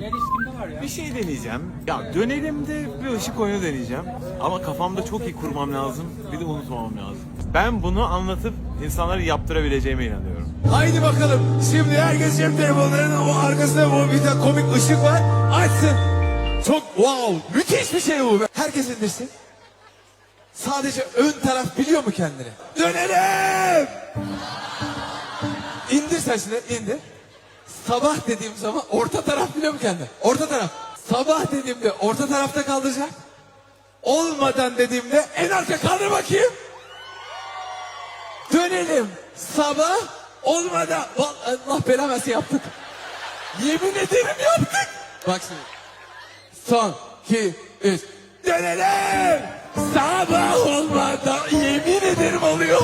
ilişkimde var ya. Bir şey deneyeceğim. Ya dönelim de bir ışık oyunu deneyeceğim. Ama kafamda çok iyi kurmam lazım. Bir de unutmamam lazım. Ben bunu anlatıp insanları yaptırabileceğime inanıyorum. Haydi bakalım. Şimdi herkes cep telefonlarının o arkasında o bir tane komik ışık var. Açsın. Çok wow. Müthiş bir şey bu. be. Herkes indirsin. Sadece ön taraf biliyor mu kendini? Dönelim. İndir sen şimdi indir. Sabah dediğim zaman orta taraf biliyor mu kendini? Orta taraf. Sabah dediğimde orta tarafta kaldıracak. Olmadan dediğimde en arka kaldır bakayım. Dönelim. Sabah olmadan. Allah belanı versin yaptık. Yemin ederim yaptık. Bak şimdi. Son, iki, üç. Dönelim. Sabah olmadan yemin ederim oluyor.